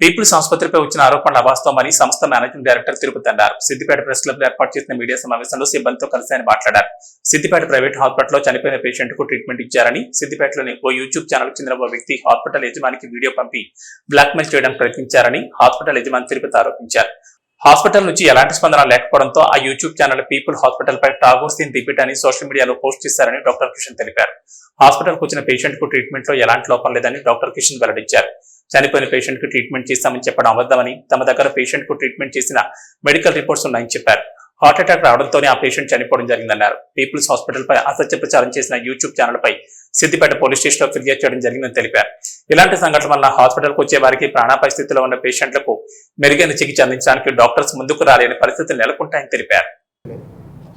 Peoples ఆసుపత్రిపై వచ్చిన ఆరోపణలు అవాస్తవమని సంస్థ మేనేజింగ్ డైరెక్టర్ తిరుపతి అన్నారు. సిద్దిపేట ప్రెస్ క్లబ్ ఏర్పాటు చేసిన మీడియా సమావేశంలో సిబ్బందితో కలిసి ఆయన మాట్లాడారు. సిద్దిపేట ప్రైవేట్ హాస్పిటల్లో చనిపోయిన పేషెంట్కు ట్రీట్మెంట్ ఇచ్చారని సిద్దిపేటలోని ఓ యూట్యూబ్ ఛానల్ చెందిన ఓ వ్యక్తి హాస్పిటల్ యజమానికి వీడియో పంపి బ్లాక్మెయిల్ చేయడానికి ప్రయత్నించారని హాస్పిటల్ యజమాని తిరుపతి ఆరోపించారు. హాస్పిటల్ నుంచి ఎలాంటి స్పందన లేకపోవడంతో ఆ యూట్యూబ్ ఛానల్ పీపుల్ హాస్పిటల్ పై టాగోర్ సీన్ రిపీట్ అని సోషల్ మీడియాలో పోస్ట్ చేశారని డాక్టర్ కిషన్ తెలిపారు. హాస్పిటల్కు వచ్చిన పేషెంట్కు ట్రీట్మెంట్లో ఎలాంటి లోపం లేదని డాక్టర్ కిషన్ వెల్లడించారు. చనిపోయిన పేషెంట్కు ట్రీట్మెంట్ చేస్తామని చెప్పడం అబద్ధమని తమ దగ్గర పేషెంట్కు ట్రీట్మెంట్ చేసిన మెడికల్ రిపోర్ట్స్ ఉన్నాయని చెప్పారు. హార్ట్ అటాక్ రావడంతోనే ఆ పేషెంట్ చనిపోవడం జరిగిందన్నారు. పీపుల్స్ హాస్పిటల్ పై అసత్య ప్రచారం చేసిన యూట్యూబ్ ఛానల్ పై సిద్దిపేట పోలీస్ స్టేషన్లో ఫిర్యాదు చేయడం జరిగిందని తెలిపారు. ఇలాంటి సంఘటన వల్ల హాస్పిటల్కు వచ్చే వారికి ప్రాణాపాయ స్థితిలో ఉన్న పేషెంట్లకు మెరుగైన చికిత్స అందించడానికి డాక్టర్స్ ముందుకు రాలేని పరిస్థితులు నెలకొంటాయని తెలిపారు.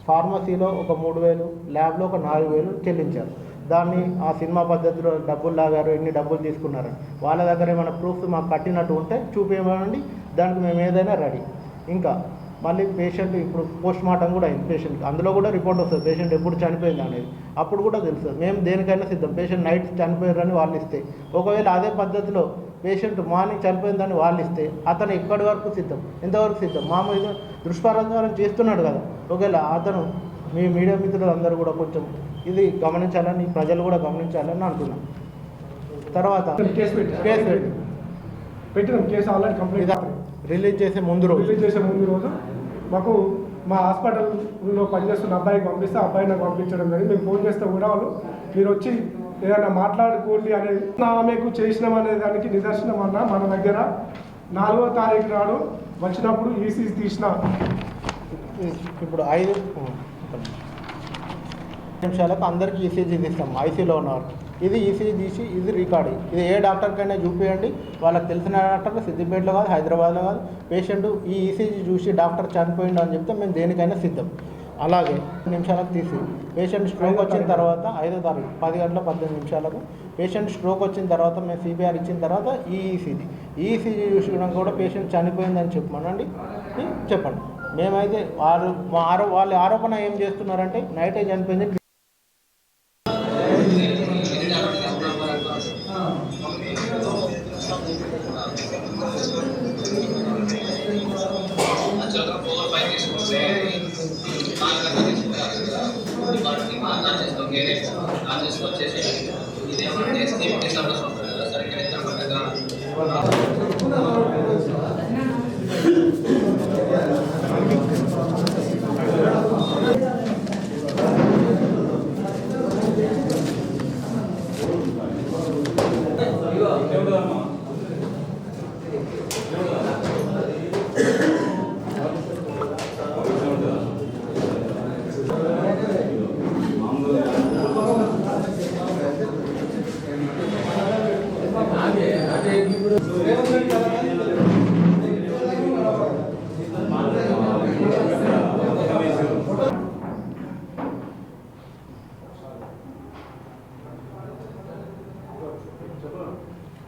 ఫార్మసీలో ఒక మూడు వేలు ల్యాబ్లో ఒక నాలుగు వేలు చెల్లించారు. దాన్ని ఆ సినిమా పద్ధతిలో డబ్బులు లాగారు ఎన్ని డబ్బులు తీసుకున్నారని. వాళ్ళ దగ్గర ఏమైనా ప్రూఫ్స్ మాకు కట్టినట్టు ఉంటే చూపేమండి దానికి మేము ఏదైనా రెడీ. ఇంకా మళ్ళీ పేషెంట్ ఇప్పుడు పోస్ట్ మార్టం కూడా అయింది పేషెంట్. అందులో కూడా రిపోర్ట్ వస్తుంది పేషెంట్ ఎప్పుడు చనిపోయింది అనేది. అప్పుడు కూడా తెలుస్తుంది మేము దేనికైనా సిద్ధం. పేషెంట్ నైట్ చనిపోయారని వాళ్ళు ఇస్తే. ఒకవేళ అదే పద్ధతిలో పేషెంట్ మార్నింగ్ చనిపోయిందని వాళ్ళు ఇస్తే అతను ఎక్కడి వరకు సిద్ధం? ఎంతవరకు సిద్ధం? మామూలు మీద చేస్తున్నాడు కదా. ఒకవేళ అతను మీ మీడియా మిత్రులు అందరూ కూడా కొంచెం ఇది గమనించాలని ప్రజలు కూడా గమనించాలని అంటున్నాం తర్వాత కేసు పెట్టి కేసు పెట్టి పెట్టినాం కేసు ఆల్రెడీ కంప్లీట్ రిలీజ్ చేసే ముందు రోజు. రిలీజ్ చేసే ముందు రోజు మాకు మా హాస్పిటల్లో పనిచేస్తున్న అబ్బాయికి పంపిస్తే అబ్బాయి నాకు పంపించడం జరిగింది. మేము ఫోన్ చేస్తే కూడా వాళ్ళు మీరు వచ్చి ఏదైనా మాట్లాడుకోండి అనేది ఆమెకు చేసినాం అనే దానికి నిదర్శనం అన్న మన దగ్గర. నాలుగో తారీఖు నాడు వచ్చినప్పుడు ఈసీ తీసిన. ఇప్పుడు ఐదు నిమిషాలకు అందరికీ ఈసీజీ తీస్తాం ఐసీలో ఉన్నారు ఇది ఈసీజీ తీసి ఇది రికార్డింగ్. ఇది ఏ డాక్టర్కైనా చూపించండి వాళ్ళకి తెలిసిన డాక్టర్ సిద్దిపేటలో కాదు హైదరాబాద్లో కాదు పేషెంట్ ఈ ఈసీజీ చూసి డాక్టర్ చనిపోయిండు అని చెప్తే మేము దేనికైనా సిద్ధం. అలాగే నిమిషాలకు తీసి పేషెంట్ స్ట్రోక్ వచ్చిన తర్వాత ఐదో తారీఖు పది గంటల పద్దెనిమిది నిమిషాలకు పేషెంట్ స్ట్రోక్ వచ్చిన తర్వాత మేము సిపిఆర్ ఇచ్చిన తర్వాత ఈ ఈసీజీ ఈ ఈసీజీ చూసుకోవడం కూడా పేషెంట్ చనిపోయిందని చెప్పమనండి చెప్పండి. మేమైతే వారు మా ఆరో వాళ్ళ ఆరోపణ ఏం చేస్తున్నారంటే నైటే చనిపోయింది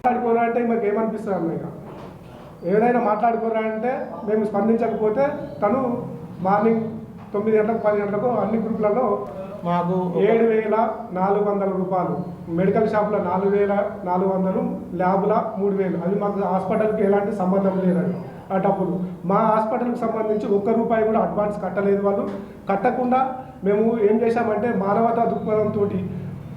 మాట్లాడుకోరా అంటే మాకు ఏమనిపిస్తుంది అన్న ఇక ఏదైనా మాట్లాడుకోరా అంటే మేము స్పందించకపోతే తను మార్నింగ్ తొమ్మిది గంటలకు పది గంటలకు అన్ని గ్రూపులలో మాకు ఏడు వేల నాలుగు వందల రూపాయలు మెడికల్ షాప్లో నాలుగు వేల నాలుగు వందలు ల్యాబ్ల మూడు వేలు. అది మాకు హాస్పిటల్కి ఎలాంటి సంబంధం లేదండి. ఆ డబ్బులు మా హాస్పిటల్కి సంబంధించి ఒక్క రూపాయి కూడా అడ్వాన్స్ కట్టలేదు వాళ్ళు. కట్టకుండా మేము ఏం చేశామంటే మానవతా దృక్పథంతో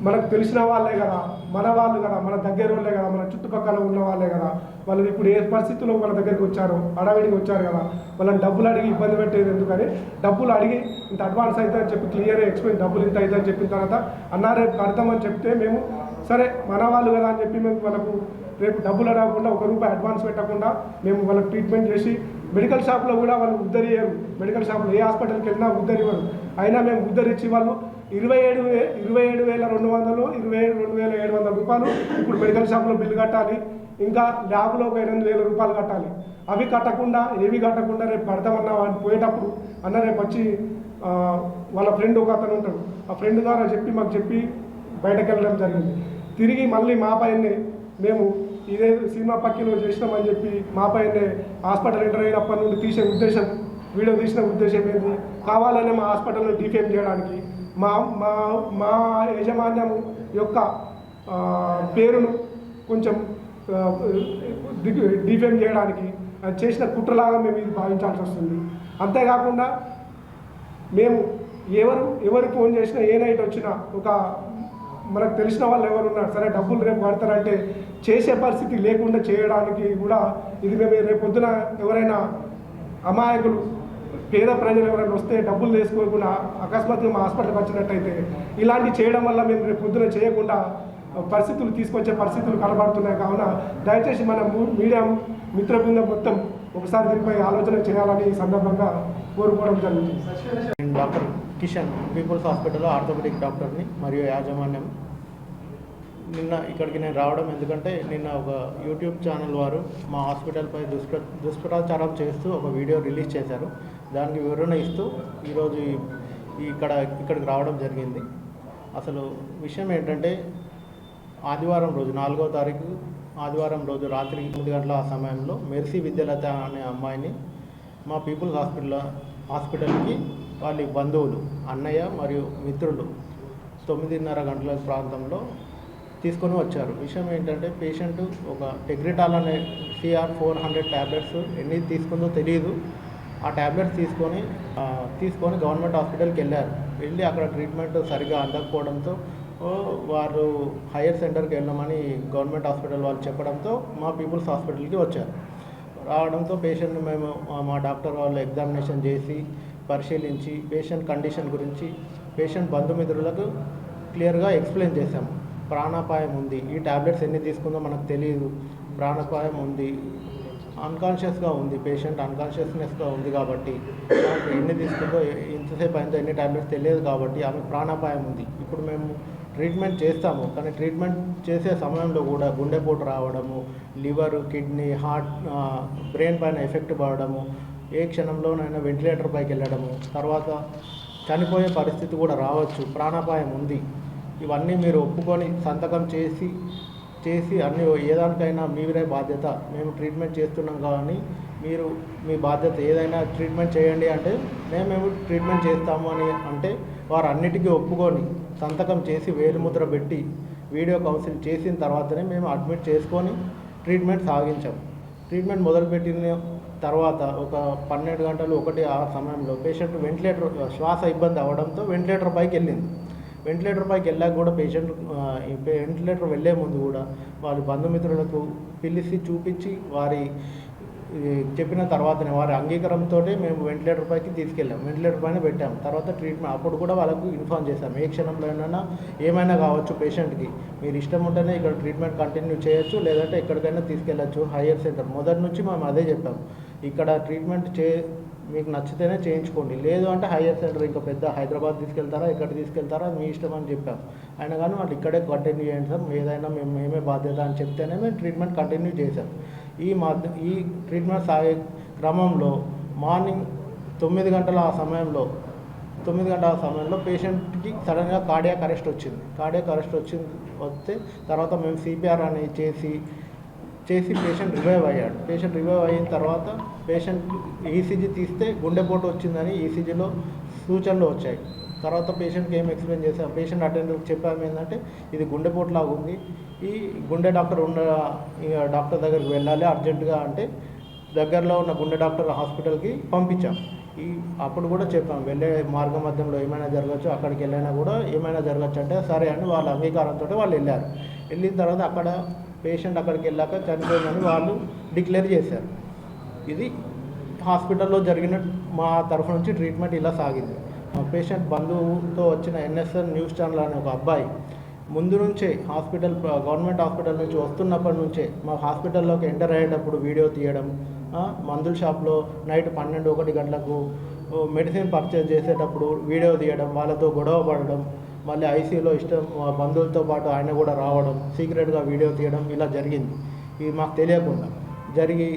మనకు తెలిసిన వాళ్ళే కదా. మన వాళ్ళు కదా మన దగ్గర వాళ్ళే కదా మన చుట్టుపక్కల ఉన్న వాళ్ళే కదా. వాళ్ళు ఇప్పుడు ఏ పరిస్థితుల్లో వాళ్ళ దగ్గరికి వచ్చారు అడవిడికి వచ్చారు కదా. వాళ్ళని డబ్బులు అడిగి ఇబ్బంది పెట్టేది ఎందుకని? డబ్బులు అడిగి ఇంత అడ్వాన్స్ అయితే అని చెప్పి క్లియర్ ఎక్స్ప్లెయిన్ డబ్బులు ఇంత అవుతుందని చెప్పిన తర్వాత అన్నా రేపు కడతామని చెప్తే మేము సరే మన వాళ్ళు కదా అని చెప్పి మేము వాళ్ళకు రేపు డబ్బులు అడగకుండా ఒక రూపాయి అడ్వాన్స్ పెట్టకుండా మేము వాళ్ళకి ట్రీట్మెంట్ చేసి మెడికల్ షాప్లో కూడా వాళ్ళు ఉద్ధరియరు మెడికల్ షాప్లో ఏ హాస్పిటల్కి వెళ్ళినా ఉద్దరివ్వరు అయినా మేము ఉద్ధరించి వాళ్ళు ఇరవై ఏడు వే ఇరవై ఏడు వేల రెండు వందలు ఇరవై ఏడు రెండు వేల ఏడు వందల రూపాయలు ఇప్పుడు మెడికల్ షాప్లో బిల్లు కట్టాలి. ఇంకా ల్యాబ్లో ఒక ఎనిమిది వేల రూపాయలు కట్టాలి. అవి కట్టకుండా ఏవి కట్టకుండా రేపు పడతామన్నా పోయేటప్పుడు అన్న రేపు వచ్చి వాళ్ళ ఫ్రెండ్ ఒక అతను ఉంటాడు. ఆ ఫ్రెండ్ ద్వారా చెప్పి మాకు చెప్పి బయటకు వెళ్ళడం జరిగింది. తిరిగి మళ్ళీ మా పైనే మేము ఇదే సినిమా పక్కిలో చేసినామని చెప్పి మా పైనే హాస్పిటల్ ఎంటర్ అయినప్పటి నుండి తీసే ఉద్దేశం వీడియో తీసిన ఉద్దేశం ఏంటి కావాలనే మా హాస్పిటల్ని డిఫేమ్ చేయడానికి మా మా మా యాజమాన్యం యొక్క పేరును కొంచెం ఆ, డిఫెండ్ చేయడానికి అది చేసిన కుట్రలాగా మేము ఇది భావించాల్సి వస్తుంది. అంతేకాకుండా మేము ఎవరు ఎవరు ఫోన్ చేసినా ఏ నైట్ వచ్చినా ఒక మనకు తెలిసిన వాళ్ళు ఎవరు ఉన్నారు సరే డబ్బులు రేపు కడతారంటే చేసే పరిస్థితి లేకుండా చేయడానికి కూడా ఇది మేము రేపు పొద్దున ఎవరైనా అమాయకులు పేద ప్రజలు ఎవరైనా వస్తే డబ్బులు వేసుకోకుండా అకస్మాత్తుగా మా హాస్పిటల్కి వచ్చినట్టయితే ఇలాంటి చేయడం వల్ల మేము రేపు పొద్దున చేయకుండా పరిస్థితులు తీసుకొచ్చే పరిస్థితులు కనబడుతున్నాయి. కావున దయచేసి మన మీడియా మిత్ర బృందం మొత్తం ఒకసారి దీనిపై ఆలోచన చేయాలని ఈ సందర్భంగా కోరుకోవడం జరుగుతుంది. డాక్టర్ కిషన్ పీపుల్స్ హాస్పిటల్లో ఆర్థోపెడిక్ డాక్టర్ని మరియు యాజమాన్యం నిన్న ఇక్కడికి నేను రావడం ఎందుకంటే నిన్న ఒక యూట్యూబ్ ఛానల్ వారు మా హాస్పిటల్పై దుష్ప్ర దుష్ప్రచారం చేస్తూ ఒక వీడియో రిలీజ్ చేశారు. దానికి వివరణ ఇస్తూ ఈరోజు ఇక్కడ ఇక్కడికి రావడం జరిగింది. అసలు విషయం ఏంటంటే ఆదివారం రోజు నాలుగో తారీఖు ఆదివారం రోజు రాత్రి ఎనిమిది గంటల ఆ సమయంలో మెర్సీ విద్యలత అనే అమ్మాయిని మా పీపుల్స్ హాస్పిటల్ హాస్పిటల్కి వాళ్ళ బంధువులు అన్నయ్య మరియు మిత్రులు తొమ్మిదిన్నర గంటల ప్రాంతంలో తీసుకొని వచ్చారు. విషయం ఏంటంటే పేషెంట్ ఒక టెగ్రిటాల్ అనే సిఆర్ ఫోర్ హండ్రెడ్ ట్యాబ్లెట్స్ ఎన్ని తీసుకుందో తెలియదు ఆ ట్యాబ్లెట్స్ తీసుకొని తీసుకొని గవర్నమెంట్ హాస్పిటల్కి వెళ్ళారు. వెళ్ళి అక్కడ ట్రీట్మెంట్ సరిగా అందకపోవడంతో వారు హైయర్ సెంటర్కి వెళ్ళమని గవర్నమెంట్ హాస్పిటల్ వాళ్ళు చెప్పడంతో మా పీపుల్స్ హాస్పిటల్కి వచ్చారు. రావడంతో పేషెంట్ని మేము మా డాక్టర్ వాళ్ళు ఎగ్జామినేషన్ చేసి పరిశీలించి పేషెంట్ కండిషన్ గురించి పేషెంట్ బంధుమిత్రులకు క్లియర్గా ఎక్స్ప్లెయిన్ చేశాము. ప్రాణాపాయం ఉంది. ఈ టాబ్లెట్స్ ఎన్ని తీసుకుందో మనకు తెలియదు ప్రాణాపాయం ఉంది. అన్కాన్షియస్గా ఉంది. పేషెంట్ అన్కాన్షియస్నెస్గా ఉంది కాబట్టి మనకు ఎన్ని తీసుకుందో ఇంతసేపు అయిందో ఎన్ని ట్యాబ్లెట్స్ తెలియదు కాబట్టి ఆమె ప్రాణాపాయం ఉంది. ఇప్పుడు మేము ట్రీట్మెంట్ చేస్తాము. కానీ ట్రీట్మెంట్ చేసే సమయంలో కూడా గుండెపోటు రావడము లివర్ కిడ్నీ హార్ట్ బ్రెయిన్ పైన ఎఫెక్ట్ పడడము ఏ క్షణంలోనైనా వెంటిలేటర్ పైకి వెళ్ళడము తర్వాత చనిపోయే పరిస్థితి కూడా రావచ్చు. ప్రాణాపాయం ఉంది. ఇవన్నీ మీరు ఒప్పుకొని సంతకం చేసి చేసి అన్ని ఏదానికైనా మీరే బాధ్యత. మేము ట్రీట్మెంట్ చేస్తున్నాం కానీ మీరు మీ బాధ్యత ఏదైనా ట్రీట్మెంట్ చేయండి అంటే మేము ట్రీట్మెంట్ చేస్తాము అని అంటే వారు అన్నిటికీ ఒప్పుకొని సంతకం చేసి వేలుముద్ర పెట్టి వీడియో కౌన్సిల్ చేసిన తర్వాతనే మేము అడ్మిట్ చేసుకొని ట్రీట్మెంట్ సాగించాం. ట్రీట్మెంట్ మొదలుపెట్టిన తర్వాత ఒక పన్నెండు గంటలు ఒకటి ఆ సమయంలో పేషెంట్ వెంటిలేటర్ శ్వాస ఇబ్బంది అవ్వడంతో వెంటిలేటర్ పైకి వెళ్ళింది వెంటిలేటర్ పైకి వెళ్ళాక కూడా పేషెంట్ వెంటిలేటర్ వెళ్ళే ముందు కూడా వారి బంధుమిత్రులకు పిలిచి చూపించి వారి చెప్పిన తర్వాతనే వారి అంగీకారంతో మేము వెంటిలేటర్ పైకి తీసుకెళ్ళాం. వెంటిలేటర్ పైన పెట్టాం. తర్వాత ట్రీట్మెంట్ అప్పుడు కూడా వాళ్ళకు ఇన్ఫార్మ్ చేశాం. ఏ క్షణంలోనైనా ఏమైనా కావచ్చు పేషెంట్కి మీరు ఇష్టం ఉంటేనే ఇక్కడ ట్రీట్మెంట్ కంటిన్యూ చేయొచ్చు లేదంటే ఎక్కడికైనా తీసుకెళ్ళచ్చు హయ్యర్ సెంటర్ మొదటి నుంచి మేము అదే చెప్పాం. ఇక్కడ ట్రీట్మెంట్ చే మీకు నచ్చితేనే చేయించుకోండి. లేదు అంటే హయ్యర్ సెంటర్ ఇంకా పెద్ద హైదరాబాద్ తీసుకెళ్తారా ఇక్కడ తీసుకెళ్తారా మీ ఇష్టం అని చెప్పాం. అయినా కానీ వాళ్ళు ఇక్కడే కంటిన్యూ చేయండి సార్. ఏదైనా మేము మేమే బాధ్యత అని చెప్తేనే మేము ట్రీట్మెంట్ కంటిన్యూ చేశాం. ఈ మధ్య ఈ ట్రీట్మెంట్ సాగే క్రమంలో మార్నింగ్ తొమ్మిది గంటల ఆ సమయంలో తొమ్మిది గంటల సమయంలో పేషెంట్కి సడన్గా కార్డియాక్ అరెస్ట్ వచ్చింది. కార్డియాక్ అరెస్ట్ వచ్చింది వస్తే తర్వాత మేము సిపిఆర్ అనేది చేసి చేసి పేషెంట్ రివైవ్ అయ్యాడు. పేషెంట్ రివైవ్ అయిన తర్వాత పేషెంట్ ఈసీజీ తీస్తే గుండెపోటు వచ్చిందని ఈసీజీలో సూచనలు వచ్చాయి. తర్వాత పేషెంట్కి ఏం ఎక్స్ప్లెయిన్ చేసాం పేషెంట్ అటెండర్కి చెప్పాము ఏంటంటే ఇది గుండెపోటు లాగా ఉంది. ఈ గుండె డాక్టర్ ఉన్న ఇక డాక్టర్ దగ్గరికి వెళ్ళాలి అర్జెంటుగా అంటే దగ్గరలో ఉన్న గుండె డాక్టర్ హాస్పిటల్కి పంపించాం. ఈ అప్పుడు కూడా చెప్పాం వెళ్ళే మార్గ మధ్యంలో ఏమైనా జరగచ్చు అక్కడికి వెళ్ళినా కూడా ఏమైనా జరగచ్చు అంటే సరే అని వాళ్ళ అంగీకారంతో వాళ్ళు వెళ్ళారు. వెళ్ళిన తర్వాత అక్కడ పేషెంట్ అక్కడికి వెళ్ళాక చనిపోయిందని వాళ్ళు డిక్లేర్ చేశారు. ఇది హాస్పిటల్లో జరిగిన మా తరఫు నుంచి ట్రీట్మెంట్ ఇలా సాగింది. మా పేషెంట్ బంధువుతో వచ్చిన ఎన్ఎస్ఎన్ న్యూస్ ఛానల్ అనే ఒక అబ్బాయి ముందు నుంచే హాస్పిటల్ గవర్నమెంట్ హాస్పిటల్ నుంచి వస్తున్నప్పటి నుంచే మా హాస్పిటల్లోకి ఎంటర్ అయ్యేటప్పుడు వీడియో తీయడం మందుల షాప్లో నైట్ పన్నెండు ఒకటి గంటలకు మెడిసిన్ పర్చేజ్ చేసేటప్పుడు వీడియో తీయడం వాళ్ళతో గొడవ పడడం మళ్ళీ ఐసీలో ఇష్టం మా బంధువులతో పాటు ఆయన కూడా రావడం సీక్రెట్గా వీడియో తీయడం ఇలా జరిగింది. ఇది మాకు తెలియకుండా జరిగి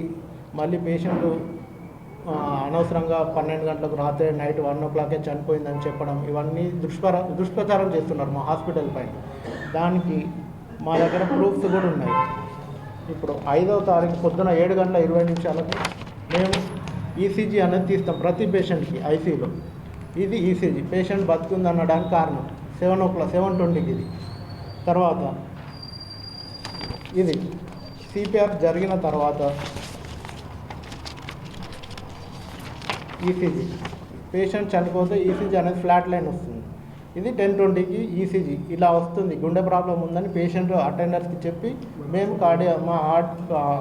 మళ్ళీ పేషెంట్ అనవసరంగా పన్నెండు గంటలకు రాత్రి నైట్ వన్ ఓ క్లాకే చనిపోయిందని చెప్పడం ఇవన్నీ దుష్ప్ర దుష్ప్రచారం చేస్తున్నారు మా హాస్పిటల్ పైన. దానికి మా దగ్గర ప్రూఫ్స్ కూడా ఉన్నాయి. ఇప్పుడు ఐదవ తారీఖు పొద్దున ఏడు గంటల ఇరవై నిమిషాలకు మేము ఈసీజీ అనేది తీస్తాం ప్రతి పేషెంట్కి ఐసీలో ఇది ఈసీజీ పేషెంట్ బతుకుంది అనడానికి కారణం. సెవెన్ ఓ క్లాక్ సెవెన్ ట్వంటీకి ఇది. తర్వాత ఇది. సిపిఆర్ జరిగిన తర్వాత ఈసీజీ పేషెంట్ చనిపోతే ఈసీజీ అనేది ఫ్లాట్ లైన్ వస్తుంది. ఇది టెన్ ట్వంటీకి ఈసీజీ ఇలా వస్తుంది. గుండె ప్రాబ్లం ఉందని పేషెంట్ అటెండర్స్కి చెప్పి మేము కార్డియా మా హార్ట్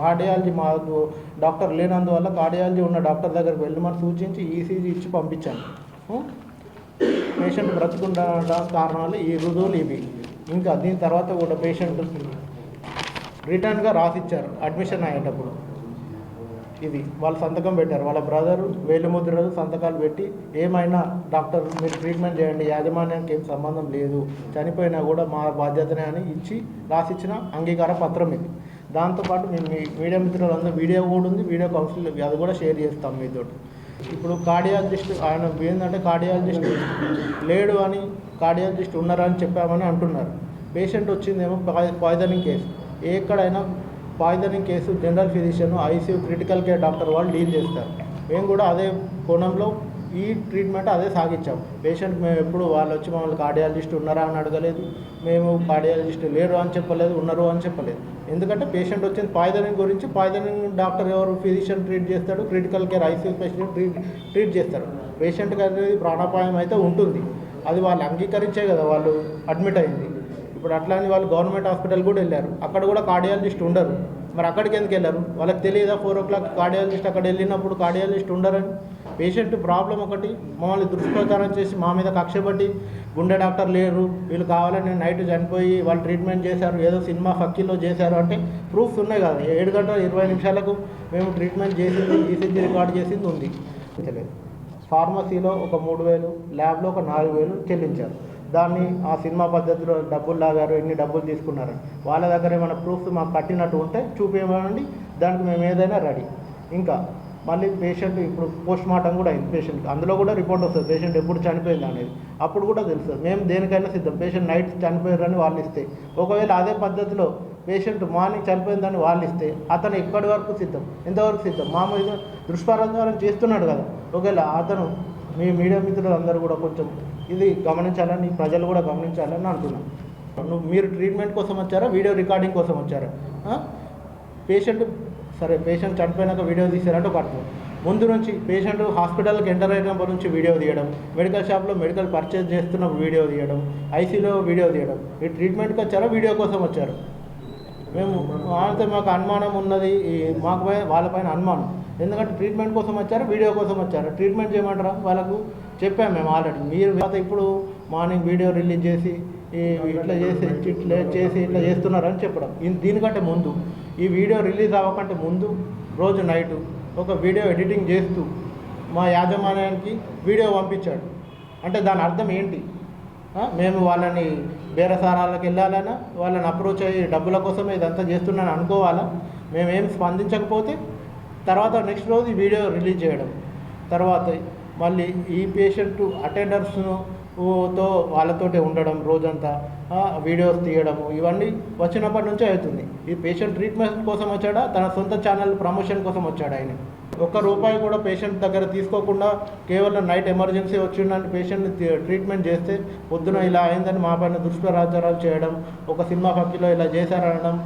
కార్డియాలజీ మాకు డాక్టర్ లేనందువల్ల కార్డియాలజీ ఉన్న డాక్టర్ దగ్గరికి వెళ్ళమని సూచించి ఈసీజీ ఇచ్చి పంపించాను. పేషెంట్ బ్రతుకుండడానికి కారణాలు ఈ రుజువులు ఇవి. ఇంకా దీని తర్వాత కూడా పేషెంట్ రిటర్న్గా రాసిచ్చారు అడ్మిషన్ అయ్యేటప్పుడు. ఇది వాళ్ళు సంతకం పెట్టారు. వాళ్ళ బ్రదరు వేలుముద్రలు సంతకాలు పెట్టి ఏమైనా డాక్టర్ మీరు ట్రీట్మెంట్ చేయండి యాజమాన్యానికి ఏం సంబంధం లేదు చనిపోయినా కూడా మా బాధ్యతనే అని ఇచ్చి రాసిచ్చిన అంగీకార పత్రం ఇది. దాంతోపాటు మేము మీ మీడియా మిత్రులందరూ వీడియో కూడా ఉంది వీడియో కౌన్సిల్ అది కూడా షేర్ చేస్తాం మీతో ఇప్పుడు కార్డియాలజిస్ట్ ఆయన ఏంటంటే కార్డియాలజిస్ట్ లేడు అని కార్డియాలజిస్ట్ ఉన్నారని చెప్పామని అంటున్నారు. పేషెంట్ వచ్చిందేమో పాయిజనింగ్ కేసు. ఎక్కడైనా poisoning case general physician ICU critical care doctor వాళ్ళు డీల్ చేస్తారు. మేము కూడా అదే కోణంలో ఈ ట్రీట్మెంట్ అదే సాగించాం. పేషెంట్ మేము ఎప్పుడు వాళ్ళు వచ్చి మమ్మల్ని కార్డియాలజిస్ట్ ఉన్నారా అని అడగలేదు. మేము కార్డియాలజిస్ట్ లేరు అని చెప్పలేదు ఉన్నారు అని చెప్పలేదు. ఎందుకంటే పేషెంట్ వచ్చింది పాయిజనింగ్ గురించి పాయిజనింగ్ డాక్టర్ ఎవరు ఫిజిషియన్ ట్రీట్ చేస్తాడు critical care ICU specialist treat treat చేస్తారు పేషెంట్కి అనేది ప్రాణాపాయం అయితే ఉంటుంది. అది వాళ్ళు అంగీకరించే కదా వాళ్ళు అడ్మిట్ అయింది. ఇప్పుడు అట్లా అని వాళ్ళు గవర్నమెంట్ హాస్పిటల్ కూడా వెళ్ళారు. అక్కడ కూడా కార్డియాలజిస్ట్ ఉండరు. మరి అక్కడికి ఎందుకు వెళ్ళారు? వాళ్ళకి తెలియదా ఫోర్ ఓ క్లాక్ కార్డియాలజిస్ట్ అక్కడ వెళ్ళినప్పుడు కార్డియాలజిస్ట్ ఉండరని? పేషెంట్ ప్రాబ్లం ఒకటి మమ్మల్ని దుష్ప్రచారం చేసి మా మీద కక్షపట్టి గుండె డాక్టర్ లేరు వీళ్ళు కావాలని నైట్ చనిపోయి వాళ్ళు ట్రీట్మెంట్ చేశారు ఏదో సినిమా ఫక్కీలో చేశారు అంటే ప్రూఫ్స్ ఉన్నాయి కదా. ఏడు గంటల ఇరవై నిమిషాలకు మేము ట్రీట్మెంట్ చేసింది ఈసీజీ రికార్డ్ చేసింది ఉంది. తెలియదు. ఫార్మసీలో ఒక మూడు వేలు ల్యాబ్లో ఒక నాలుగు వేలు చెల్లించారు. దాన్ని ఆ సినిమా పద్ధతిలో డబ్బులు లాగారు ఎన్ని డబ్బులు తీసుకున్నారు వాళ్ళ దగ్గర ఏమైనా ప్రూఫ్స్ మాకు కట్టినట్టు ఉంటే చూపించమండి దానికి మేము ఏదైనా రెడీ. ఇంకా మళ్ళీ పేషెంట్ ఇప్పుడు పోస్ట్ మార్టం కూడా అయింది పేషెంట్ అందులో కూడా రిపోర్ట్ వస్తుంది. పేషెంట్ ఎప్పుడు చనిపోయింది అనేది. అప్పుడు కూడా తెలుస్తుంది. మేము దేనికైనా సిద్ధం. పేషెంట్ నైట్ చనిపోయారని వాళ్ళు ఇస్తే ఒకవేళ అదే పద్ధతిలో పేషెంట్ మార్నింగ్ చనిపోయిందని వాళ్ళు ఇస్తే అతను ఎక్కడి వరకు సిద్ధం. ఎంతవరకు సిద్ధం. మా మీద చేస్తున్నాడు కదా. ఒకవేళ అతను మీ మీడియా మిత్రులు అందరూ కూడా కొంచెం ఇది గమనించాలని ప్రజలు కూడా గమనించాలని అంటున్నాను మీరు ట్రీట్మెంట్ కోసం వచ్చారా? వీడియో రికార్డింగ్ కోసం వచ్చారా? పేషెంట్ సరే పేషెంట్ చనిపోయినాక వీడియో తీసారంటే ఒక అర్థం. ముందు నుంచి పేషెంట్ హాస్పిటల్కి ఎంటర్ అయినప్పటి నుంచి వీడియో తీయడం మెడికల్ షాప్లో మెడికల్ పర్చేజ్ చేస్తున్న వీడియో తీయడం ఐసీలో వీడియో తీయడం. ఈ ట్రీట్మెంట్కి వచ్చారా వీడియో కోసం వచ్చారు. మేము వాళ్ళతో మాకు అనుమానం ఉన్నది మాకు వాళ్ళపైన అనుమానం. ఎందుకంటే ట్రీట్మెంట్ కోసం వచ్చారు వీడియో కోసం వచ్చారు. ట్రీట్మెంట్ చేయమంటారా? వాళ్ళకు చెప్పాము మేము ఆల్రెడీ మీరు తర్వాత ఇప్పుడు మార్నింగ్ వీడియో రిలీజ్ చేసి ఇట్లా చేసి ఇట్లా చేసి ఇట్లా చేస్తున్నారని చెప్పడం. దీనికంటే ముందు ఈ వీడియో రిలీజ్ అవ్వకంటే ముందు రోజు నైటు ఒక వీడియో ఎడిటింగ్ చేస్తూ మా యాజమాన్యానికి వీడియో పంపించాడు. అంటే దాని అర్థం ఏంటి? మేము వాళ్ళని బేరసారాలకు వెళ్ళాలనా వాళ్ళని అప్రోచ్ అయ్యి డబ్బుల కోసమే ఇదంతా చేస్తున్నాను అనుకోవాలా? మేమేం స్పందించకపోతే తర్వాత నెక్స్ట్ రోజు ఈ వీడియో రిలీజ్ చేయడం. తర్వాత మళ్ళీ ఈ పేషెంట్ అటెండర్స్ను తో వాళ్ళతోటే ఉండడం రోజంతా వీడియోస్ తీయడము ఇవన్నీ వచ్చినప్పటి నుంచే అవుతుంది. ఈ పేషెంట్ ట్రీట్మెంట్ కోసం వచ్చాడా? తన సొంత ఛానల్ ప్రమోషన్ కోసం వచ్చాడు ఆయన? ఒక్క రూపాయి కూడా పేషెంట్ దగ్గర తీసుకోకుండా కేవలం నైట్ ఎమర్జెన్సీ వచ్చిందని పేషెంట్ని ట్రీట్మెంట్ చేస్తే పొద్దున ఇలా అయిందని మా పైన దుష్ప్రచారాలు చేయడం ఒక సినిమా పక్కిలో ఇలా చేశారనడం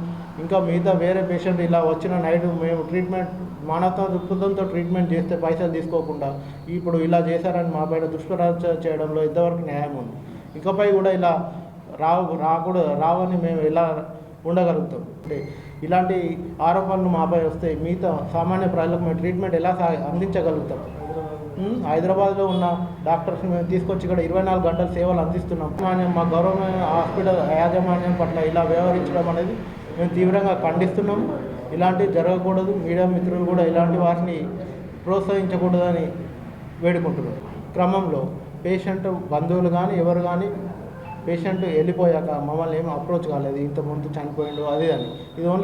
ఇంకా మిగతా వేరే పేషెంట్ ఇలా వచ్చిన నైట్ మేము ట్రీట్మెంట్ మానవత్వ దృక్పథంతో ట్రీట్మెంట్ చేస్తే పైసలు తీసుకోకుండా ఇప్పుడు ఇలా చేశారని మా పైన దుష్ప్రచారం చేయడంలో ఇంతవరకు న్యాయం ఉంది. ఇకపై కూడా ఇలా రావు రాకూడదు రావని మేము ఎలా ఉండగలుగుతాం. అంటే ఇలాంటి ఆరోపణలు మాపై వస్తే మిగతా సామాన్య ప్రజలకు మేము ట్రీట్మెంట్ ఎలా సా అందించగలుగుతాం? హైదరాబాద్లో ఉన్న డాక్టర్స్ని మేము తీసుకొచ్చి ఇక్కడ ఇరవై నాలుగు గంటల సేవలు అందిస్తున్నాం. మా గౌరవమైన హాస్పిటల్ యాజమాన్యం పట్ల ఇలా వ్యవహరించడం అనేది మేము తీవ్రంగా ఖండిస్తున్నాం. ఇలాంటివి జరగకూడదు. మీడియా మిత్రులు కూడా ఇలాంటి వారిని ప్రోత్సహించకూడదని వేడుకుంటున్నారు క్రమంలో పేషెంట్ బంధువులు కానీ ఎవరు కానీ పేషెంట్ వెళ్ళిపోయాక మమ్మల్ని ఏం అప్రోచ్ కాలేదు. ఇంత ముందు చనిపోయిండు అది అని. ఇది ఓన్లీ